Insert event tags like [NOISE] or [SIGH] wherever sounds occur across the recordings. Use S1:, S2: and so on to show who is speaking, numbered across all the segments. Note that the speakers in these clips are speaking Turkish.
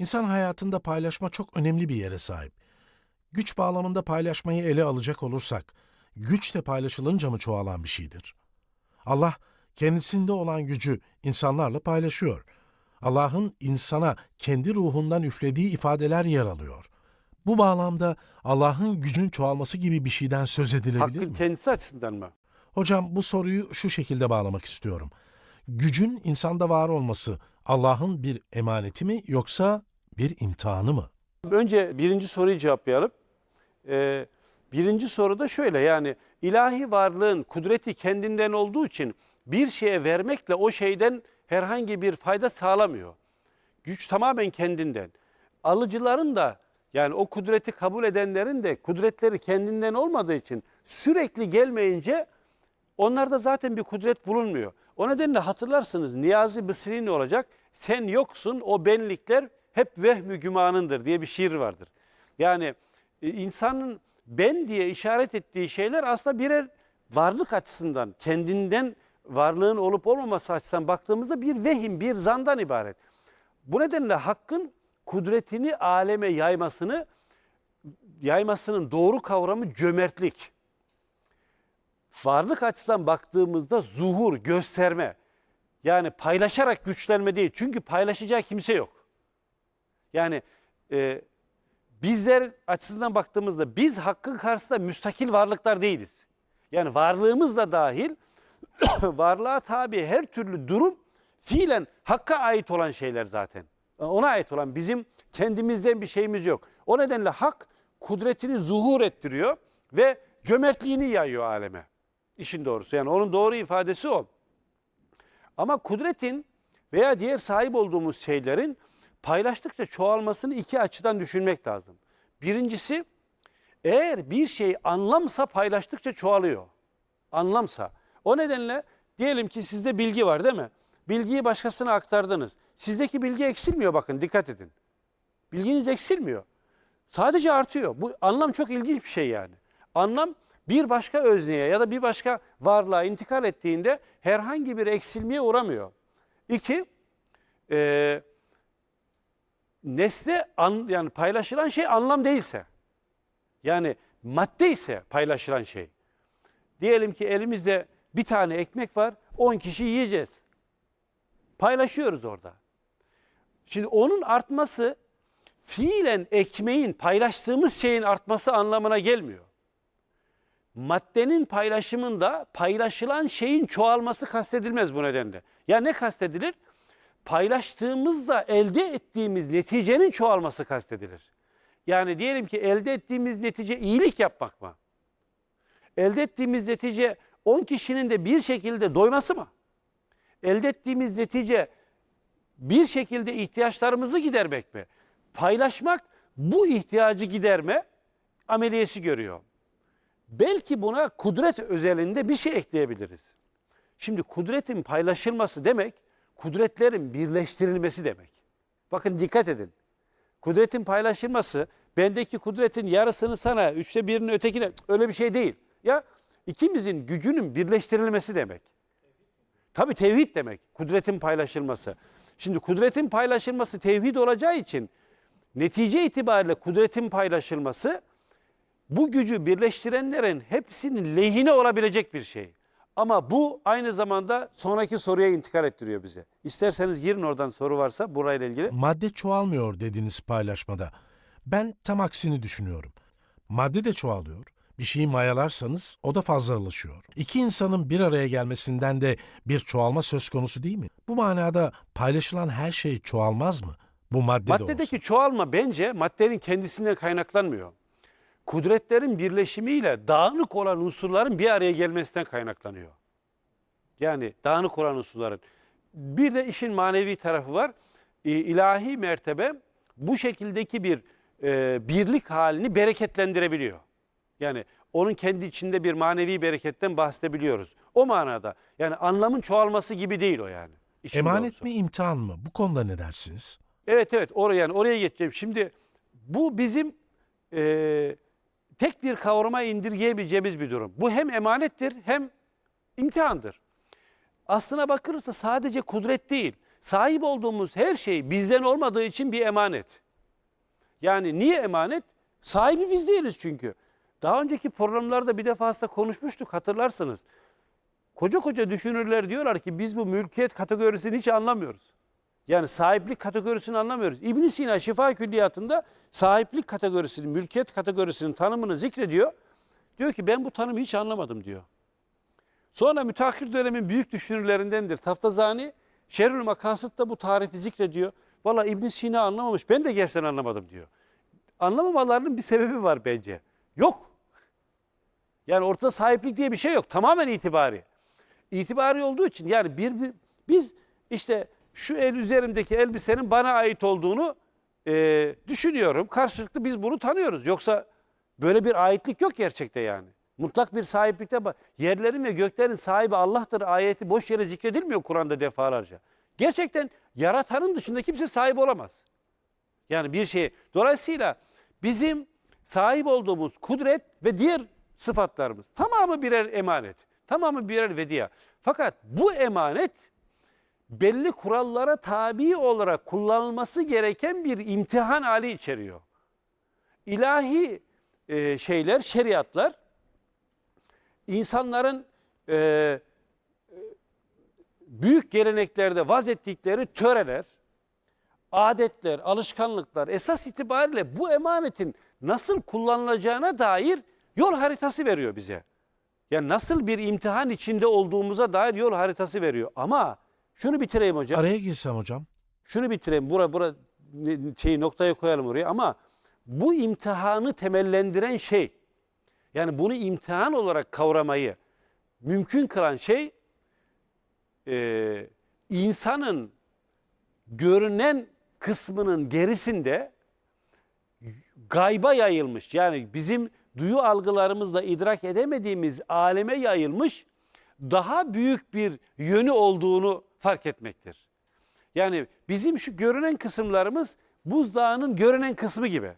S1: İnsan hayatında paylaşma çok önemli bir yere sahip. Güç bağlamında paylaşmayı ele alacak olursak, güç de paylaşılınca mı çoğalan bir şeydir? Allah kendisinde olan gücü insanlarla paylaşıyor. Allah'ın insana kendi ruhundan üflediği ifadeler yer alıyor. Bu bağlamda Allah'ın gücün çoğalması gibi bir şeyden söz edilebilir
S2: Hakkın
S1: mi?
S2: kendisi açısından mı?
S1: Hocam bu soruyu şu şekilde bağlamak istiyorum. Gücün insanda var olması Allah'ın bir emaneti mi yoksa bir imtihanı mı?
S2: Önce birinci soruyu cevaplayalım. Ee, birinci soru da şöyle yani ilahi varlığın kudreti kendinden olduğu için bir şeye vermekle o şeyden herhangi bir fayda sağlamıyor. Güç tamamen kendinden. Alıcıların da yani o kudreti kabul edenlerin de kudretleri kendinden olmadığı için sürekli gelmeyince onlarda zaten bir kudret bulunmuyor. O nedenle hatırlarsınız Niyazi Mısri ne olacak? Sen yoksun o benlikler hep vehmü gümanındır diye bir şiir vardır. Yani e, insanın ben diye işaret ettiği şeyler aslında birer varlık açısından kendinden varlığın olup olmaması açısından baktığımızda bir vehim, bir zandan ibaret. Bu nedenle hakkın kudretini aleme yaymasını yaymasının doğru kavramı cömertlik varlık açısından baktığımızda zuhur, gösterme. Yani paylaşarak güçlenme değil. Çünkü paylaşacağı kimse yok. Yani e, bizler açısından baktığımızda biz hakkın karşısında müstakil varlıklar değiliz. Yani varlığımız da dahil [COUGHS] varlığa tabi her türlü durum fiilen hakka ait olan şeyler zaten. Ona ait olan bizim kendimizden bir şeyimiz yok. O nedenle hak kudretini zuhur ettiriyor ve cömertliğini yayıyor aleme. İşin doğrusu yani onun doğru ifadesi o. Ama kudretin veya diğer sahip olduğumuz şeylerin paylaştıkça çoğalmasını iki açıdan düşünmek lazım. Birincisi eğer bir şey anlamsa paylaştıkça çoğalıyor. Anlamsa. O nedenle diyelim ki sizde bilgi var değil mi? Bilgiyi başkasına aktardınız. Sizdeki bilgi eksilmiyor bakın dikkat edin. Bilginiz eksilmiyor. Sadece artıyor. Bu anlam çok ilginç bir şey yani. Anlam bir başka özneye ya da bir başka varlığa intikal ettiğinde herhangi bir eksilmeye uğramıyor. İki, e, nesne an, yani paylaşılan şey anlam değilse, yani madde ise paylaşılan şey. Diyelim ki elimizde bir tane ekmek var, 10 kişi yiyeceğiz. Paylaşıyoruz orada. Şimdi onun artması fiilen ekmeğin, paylaştığımız şeyin artması anlamına gelmiyor. Maddenin paylaşımında paylaşılan şeyin çoğalması kastedilmez bu nedenle. Ya ne kastedilir? Paylaştığımızda elde ettiğimiz neticenin çoğalması kastedilir. Yani diyelim ki elde ettiğimiz netice iyilik yapmak mı? Elde ettiğimiz netice 10 kişinin de bir şekilde doyması mı? Elde ettiğimiz netice bir şekilde ihtiyaçlarımızı gidermek mi? Paylaşmak bu ihtiyacı giderme ameliyesi görüyor. Belki buna kudret özelinde bir şey ekleyebiliriz. Şimdi kudretin paylaşılması demek, kudretlerin birleştirilmesi demek. Bakın dikkat edin. Kudretin paylaşılması, bendeki kudretin yarısını sana, üçte birini ötekine öyle bir şey değil. Ya ikimizin gücünün birleştirilmesi demek. Tabii tevhid demek, kudretin paylaşılması. Şimdi kudretin paylaşılması tevhid olacağı için netice itibariyle kudretin paylaşılması bu gücü birleştirenlerin hepsinin lehine olabilecek bir şey. Ama bu aynı zamanda sonraki soruya intikal ettiriyor bize. İsterseniz girin oradan soru varsa burayla ilgili.
S1: Madde çoğalmıyor dediniz paylaşmada. Ben tam aksini düşünüyorum. Madde de çoğalıyor. Bir şeyi mayalarsanız o da fazlalaşıyor. İki insanın bir araya gelmesinden de bir çoğalma söz konusu değil mi? Bu manada paylaşılan her şey çoğalmaz mı? Bu madde de olsa.
S2: Maddedeki çoğalma bence maddenin kendisinden kaynaklanmıyor. Kudretlerin birleşimiyle dağınık olan unsurların bir araya gelmesinden kaynaklanıyor. Yani dağınık olan unsurların. Bir de işin manevi tarafı var. İlahi mertebe bu şekildeki bir e, birlik halini bereketlendirebiliyor. Yani onun kendi içinde bir manevi bereketten bahsedebiliyoruz. O manada yani anlamın çoğalması gibi değil o yani.
S1: Emanet
S2: doğrusu.
S1: mi imtihan mı? Bu konuda ne dersiniz?
S2: Evet evet oraya yani oraya geçeceğim. Şimdi bu bizim e, tek bir kavrama indirgeyebileceğimiz bir durum. Bu hem emanettir hem imtihandır. Aslına bakılırsa sadece kudret değil. sahip olduğumuz her şey bizden olmadığı için bir emanet. Yani niye emanet? Sahibi biz değiliz çünkü. Daha önceki programlarda bir defasında konuşmuştuk hatırlarsınız. Koca koca düşünürler diyorlar ki biz bu mülkiyet kategorisini hiç anlamıyoruz. Yani sahiplik kategorisini anlamıyoruz. İbn Sina Şifa Külliyatı'nda sahiplik kategorisinin, mülkiyet kategorisinin tanımını zikrediyor. Diyor ki ben bu tanımı hiç anlamadım diyor. Sonra müteahhir dönemin büyük düşünürlerindendir. Taftazani Şerül Makasıt'ta bu tarifi zikrediyor. Valla İbn Sina anlamamış. Ben de gerçekten anlamadım diyor. Anlamamalarının bir sebebi var bence. Yok. Yani ortada sahiplik diye bir şey yok. Tamamen itibari. İtibari olduğu için yani bir, bir- biz işte şu el üzerimdeki elbisenin bana ait olduğunu e, düşünüyorum. Karşılıklı biz bunu tanıyoruz. Yoksa böyle bir aitlik yok gerçekte yani. Mutlak bir sahiplikte yerlerin ve göklerin sahibi Allah'tır ayeti boş yere zikredilmiyor Kur'an'da defalarca. Gerçekten yaratanın dışında kimse sahip olamaz. Yani bir şey. Dolayısıyla bizim sahip olduğumuz kudret ve diğer sıfatlarımız tamamı birer emanet. Tamamı birer vediya. Fakat bu emanet belli kurallara tabi olarak kullanılması gereken bir imtihan hali içeriyor. İlahi e, şeyler, şeriatlar insanların e, büyük geleneklerde vaz ettikleri töreler, adetler, alışkanlıklar esas itibariyle bu emanetin nasıl kullanılacağına dair yol haritası veriyor bize. Yani nasıl bir imtihan içinde olduğumuza dair yol haritası veriyor. Ama şunu bitireyim hocam.
S1: Araya girsem hocam.
S2: Şunu bitireyim. Bura bura şeyi noktaya koyalım oraya ama bu imtihanı temellendiren şey yani bunu imtihan olarak kavramayı mümkün kılan şey e, insanın görünen kısmının gerisinde gayba yayılmış yani bizim duyu algılarımızla idrak edemediğimiz aleme yayılmış daha büyük bir yönü olduğunu fark etmektir. Yani bizim şu görünen kısımlarımız buzdağının görünen kısmı gibi.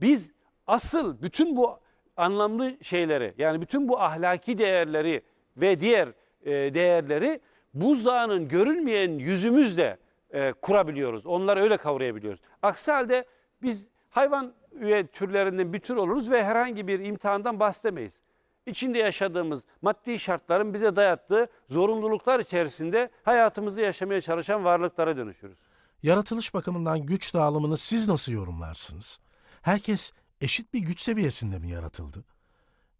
S2: Biz asıl bütün bu anlamlı şeyleri yani bütün bu ahlaki değerleri ve diğer e, değerleri buzdağının görünmeyen yüzümüzle e, kurabiliyoruz. Onları öyle kavrayabiliyoruz. Aksi halde biz hayvan üye türlerinden bir tür oluruz ve herhangi bir imtihandan bahsedemeyiz. İçinde yaşadığımız maddi şartların bize dayattığı zorunluluklar içerisinde hayatımızı yaşamaya çalışan varlıklara dönüşürüz.
S1: Yaratılış bakımından güç dağılımını siz nasıl yorumlarsınız? Herkes eşit bir güç seviyesinde mi yaratıldı?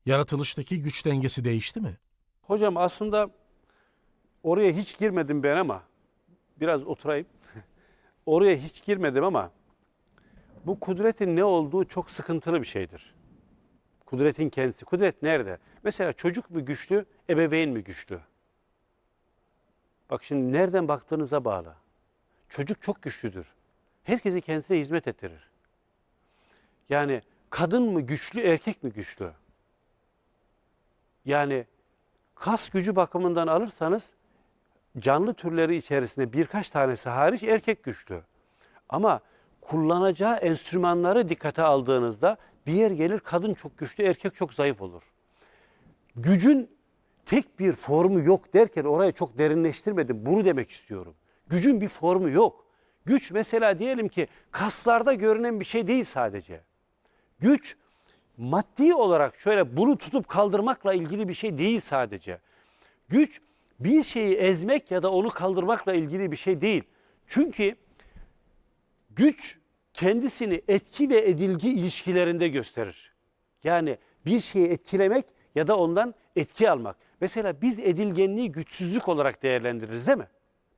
S1: Yaratılıştaki güç dengesi değişti mi?
S2: Hocam aslında oraya hiç girmedim ben ama biraz oturayım. [LAUGHS] oraya hiç girmedim ama bu kudretin ne olduğu çok sıkıntılı bir şeydir. Kudretin kendisi. Kudret nerede? Mesela çocuk mu güçlü, ebeveyn mi güçlü? Bak şimdi nereden baktığınıza bağlı. Çocuk çok güçlüdür. Herkesi kendisine hizmet ettirir. Yani kadın mı güçlü, erkek mi güçlü? Yani kas gücü bakımından alırsanız canlı türleri içerisinde birkaç tanesi hariç erkek güçlü. Ama kullanacağı enstrümanları dikkate aldığınızda bir yer gelir kadın çok güçlü, erkek çok zayıf olur. Gücün tek bir formu yok derken orayı çok derinleştirmedim. Bunu demek istiyorum. Gücün bir formu yok. Güç mesela diyelim ki kaslarda görünen bir şey değil sadece. Güç maddi olarak şöyle bunu tutup kaldırmakla ilgili bir şey değil sadece. Güç bir şeyi ezmek ya da onu kaldırmakla ilgili bir şey değil. Çünkü güç kendisini etki ve edilgi ilişkilerinde gösterir. Yani bir şeyi etkilemek ya da ondan etki almak. Mesela biz edilgenliği güçsüzlük olarak değerlendiririz değil mi?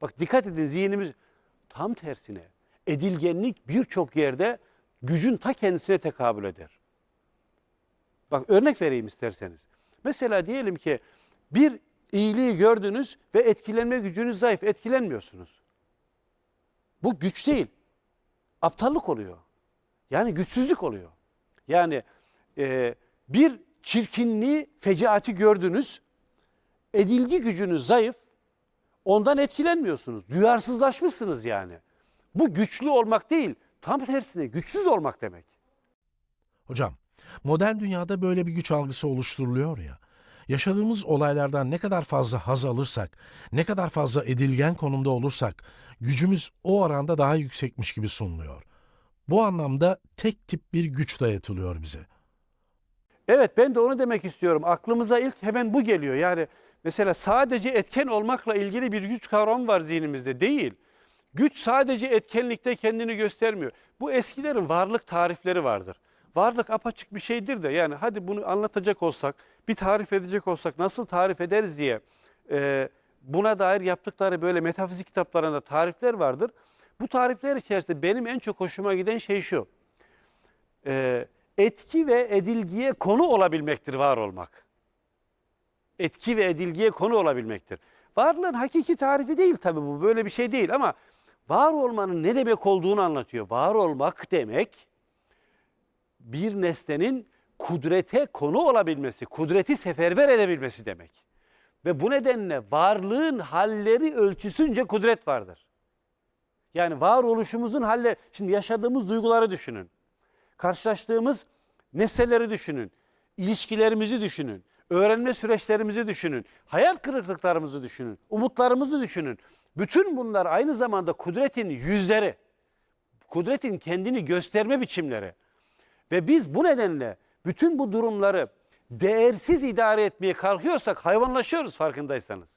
S2: Bak dikkat edin zihnimiz tam tersine. Edilgenlik birçok yerde gücün ta kendisine tekabül eder. Bak örnek vereyim isterseniz. Mesela diyelim ki bir iyiliği gördünüz ve etkilenme gücünüz zayıf, etkilenmiyorsunuz. Bu güç değil. Aptallık oluyor. Yani güçsüzlük oluyor. Yani e, bir çirkinliği, fecaati gördünüz, edilgi gücünüz zayıf, ondan etkilenmiyorsunuz. Duyarsızlaşmışsınız yani. Bu güçlü olmak değil, tam tersine güçsüz olmak demek.
S1: Hocam, modern dünyada böyle bir güç algısı oluşturuluyor ya. Yaşadığımız olaylardan ne kadar fazla haz alırsak, ne kadar fazla edilgen konumda olursak, gücümüz o oranda daha yüksekmiş gibi sunuluyor. Bu anlamda tek tip bir güç dayatılıyor bize.
S2: Evet ben de onu demek istiyorum. Aklımıza ilk hemen bu geliyor. Yani mesela sadece etken olmakla ilgili bir güç kavramı var zihnimizde. Değil. Güç sadece etkenlikte kendini göstermiyor. Bu eskilerin varlık tarifleri vardır. Varlık apaçık bir şeydir de yani hadi bunu anlatacak olsak, bir tarif edecek olsak nasıl tarif ederiz diye e, buna dair yaptıkları böyle metafizik kitaplarında tarifler vardır. Bu tarifler içerisinde benim en çok hoşuma giden şey şu. E, etki ve edilgiye konu olabilmektir var olmak. Etki ve edilgiye konu olabilmektir. Varlığın hakiki tarifi değil tabii bu böyle bir şey değil ama var olmanın ne demek olduğunu anlatıyor. Var olmak demek bir nesnenin kudrete konu olabilmesi, kudreti seferber edebilmesi demek. Ve bu nedenle varlığın halleri ölçüsünce kudret vardır. Yani varoluşumuzun halleri, şimdi yaşadığımız duyguları düşünün. Karşılaştığımız nesneleri düşünün. ilişkilerimizi düşünün. Öğrenme süreçlerimizi düşünün. Hayal kırıklıklarımızı düşünün. Umutlarımızı düşünün. Bütün bunlar aynı zamanda kudretin yüzleri. Kudretin kendini gösterme biçimleri. Ve biz bu nedenle bütün bu durumları değersiz idare etmeye kalkıyorsak hayvanlaşıyoruz farkındaysanız.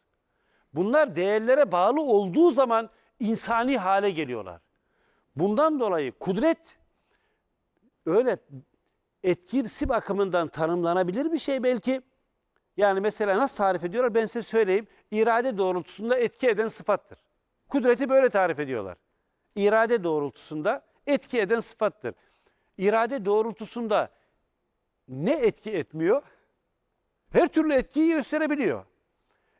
S2: Bunlar değerlere bağlı olduğu zaman insani hale geliyorlar. Bundan dolayı kudret öyle etkisi bakımından tanımlanabilir bir şey belki. Yani mesela nasıl tarif ediyorlar ben size söyleyeyim. İrade doğrultusunda etki eden sıfattır. Kudreti böyle tarif ediyorlar. İrade doğrultusunda etki eden sıfattır. İrade doğrultusunda ne etki etmiyor? Her türlü etkiyi gösterebiliyor.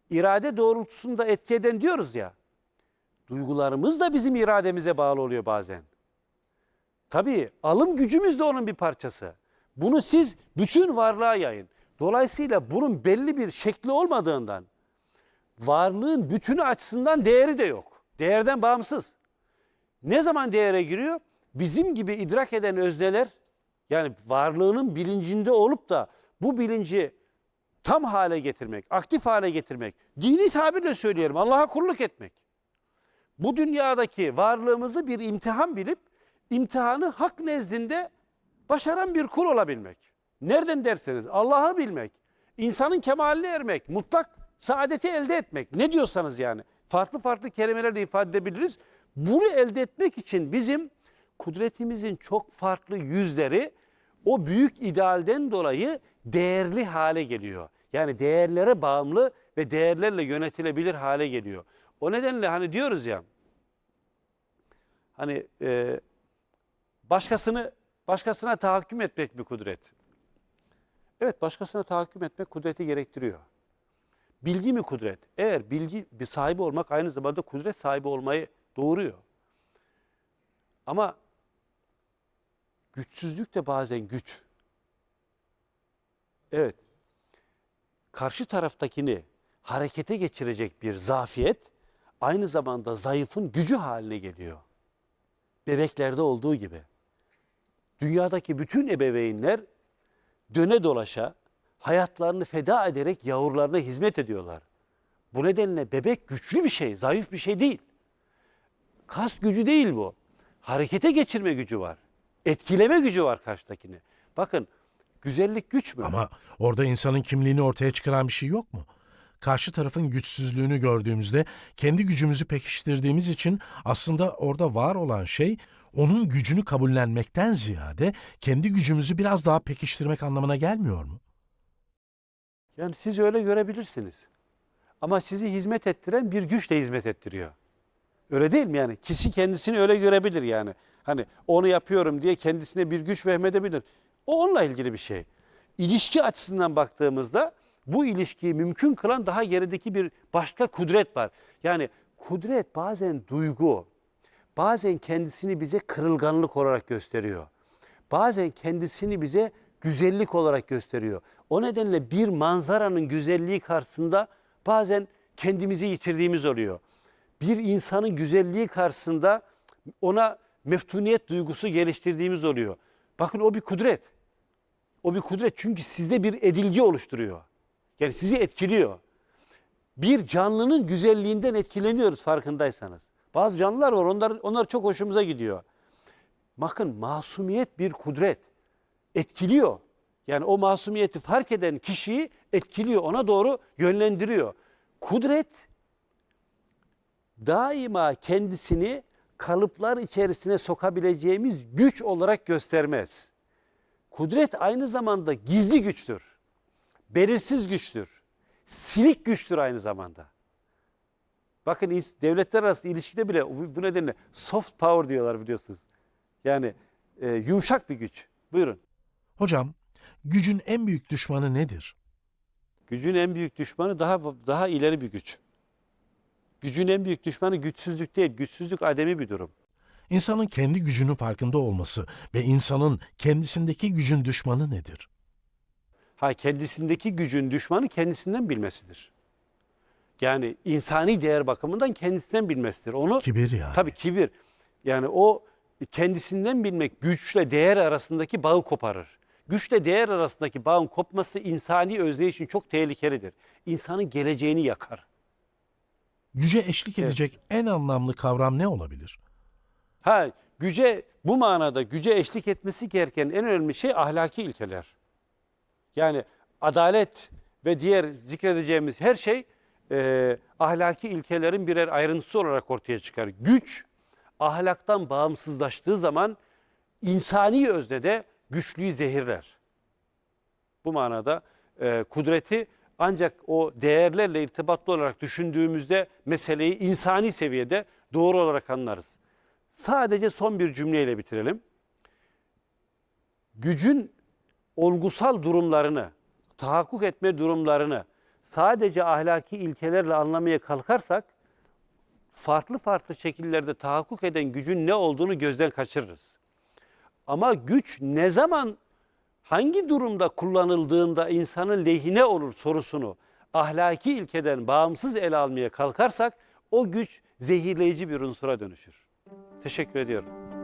S2: İrade doğrultusunda etki eden diyoruz ya. Duygularımız da bizim irademize bağlı oluyor bazen. Tabii alım gücümüz de onun bir parçası. Bunu siz bütün varlığa yayın. Dolayısıyla bunun belli bir şekli olmadığından varlığın bütünü açısından değeri de yok. Değerden bağımsız. Ne zaman değere giriyor? Bizim gibi idrak eden özneler yani varlığının bilincinde olup da bu bilinci tam hale getirmek, aktif hale getirmek, dini tabirle söyleyelim Allah'a kulluk etmek. Bu dünyadaki varlığımızı bir imtihan bilip imtihanı hak nezdinde başaran bir kul olabilmek. Nereden derseniz Allah'ı bilmek, insanın kemaline ermek, mutlak saadeti elde etmek. Ne diyorsanız yani. Farklı farklı kelimelerle ifade edebiliriz. Bunu elde etmek için bizim kudretimizin çok farklı yüzleri o büyük idealden dolayı değerli hale geliyor. Yani değerlere bağımlı ve değerlerle yönetilebilir hale geliyor. O nedenle hani diyoruz ya hani e, başkasını başkasına tahakküm etmek bir kudret. Evet başkasına tahakküm etmek kudreti gerektiriyor. Bilgi mi kudret? Eğer bilgi bir sahibi olmak aynı zamanda kudret sahibi olmayı doğuruyor. Ama güçsüzlük de bazen güç. Evet. Karşı taraftakini harekete geçirecek bir zafiyet aynı zamanda zayıfın gücü haline geliyor. Bebeklerde olduğu gibi. Dünyadaki bütün ebeveynler döne dolaşa hayatlarını feda ederek yavrularına hizmet ediyorlar. Bu nedenle bebek güçlü bir şey, zayıf bir şey değil. Kas gücü değil bu. Harekete geçirme gücü var. Etkileme gücü var karşıdakini. Bakın güzellik güç mü?
S1: Ama orada insanın kimliğini ortaya çıkaran bir şey yok mu? Karşı tarafın güçsüzlüğünü gördüğümüzde kendi gücümüzü pekiştirdiğimiz için aslında orada var olan şey onun gücünü kabullenmekten ziyade kendi gücümüzü biraz daha pekiştirmek anlamına gelmiyor mu?
S2: Yani siz öyle görebilirsiniz. Ama sizi hizmet ettiren bir güçle hizmet ettiriyor. Öyle değil mi yani? Kişi kendisini öyle görebilir yani. Hani onu yapıyorum diye kendisine bir güç vehmedebilir. O onunla ilgili bir şey. İlişki açısından baktığımızda bu ilişkiyi mümkün kılan daha gerideki bir başka kudret var. Yani kudret bazen duygu, bazen kendisini bize kırılganlık olarak gösteriyor. Bazen kendisini bize güzellik olarak gösteriyor. O nedenle bir manzaranın güzelliği karşısında bazen kendimizi yitirdiğimiz oluyor. Bir insanın güzelliği karşısında ona meftuniyet duygusu geliştirdiğimiz oluyor. Bakın o bir kudret. O bir kudret çünkü sizde bir edilgi oluşturuyor. Yani sizi etkiliyor. Bir canlının güzelliğinden etkileniyoruz farkındaysanız. Bazı canlılar var onlar, onlar çok hoşumuza gidiyor. Bakın masumiyet bir kudret. Etkiliyor. Yani o masumiyeti fark eden kişiyi etkiliyor. Ona doğru yönlendiriyor. Kudret daima kendisini kalıplar içerisine sokabileceğimiz güç olarak göstermez. Kudret aynı zamanda gizli güçtür. Belirsiz güçtür. Silik güçtür aynı zamanda. Bakın devletler arası ilişkide bile bu bu nedenle soft power diyorlar biliyorsunuz. Yani e, yumuşak bir güç. Buyurun.
S1: Hocam, gücün en büyük düşmanı nedir?
S2: Gücün en büyük düşmanı daha daha ileri bir güç. Gücün en büyük düşmanı güçsüzlük değil. Güçsüzlük ademi bir durum.
S1: İnsanın kendi gücünün farkında olması ve insanın kendisindeki gücün düşmanı nedir?
S2: Ha kendisindeki gücün düşmanı kendisinden bilmesidir. Yani insani değer bakımından kendisinden bilmesidir. Onu
S1: Kibir yani.
S2: tabii kibir. Yani o kendisinden bilmek güçle değer arasındaki bağı koparır. Güçle değer arasındaki bağın kopması insani özdeyişin çok tehlikelidir. İnsanın geleceğini yakar.
S1: Güce eşlik
S2: Evet.
S1: edecek en anlamlı kavram ne olabilir?
S2: Ha güce bu manada güce eşlik etmesi gereken en önemli şey ahlaki ilkeler. Yani adalet ve diğer zikredeceğimiz her şey e, ahlaki ilkelerin birer ayrıntısı olarak ortaya çıkar. Güç ahlaktan bağımsızlaştığı zaman insani özde de güçlüğü zehirler. Bu manada e, kudreti ancak o değerlerle irtibatlı olarak düşündüğümüzde meseleyi insani seviyede doğru olarak anlarız. Sadece son bir cümleyle bitirelim. Gücün olgusal durumlarını, tahakkuk etme durumlarını sadece ahlaki ilkelerle anlamaya kalkarsak farklı farklı şekillerde tahakkuk eden gücün ne olduğunu gözden kaçırırız. Ama güç ne zaman hangi durumda kullanıldığında insanın lehine olur sorusunu ahlaki ilkeden bağımsız ele almaya kalkarsak o güç zehirleyici bir unsura dönüşür. Teşekkür ediyorum.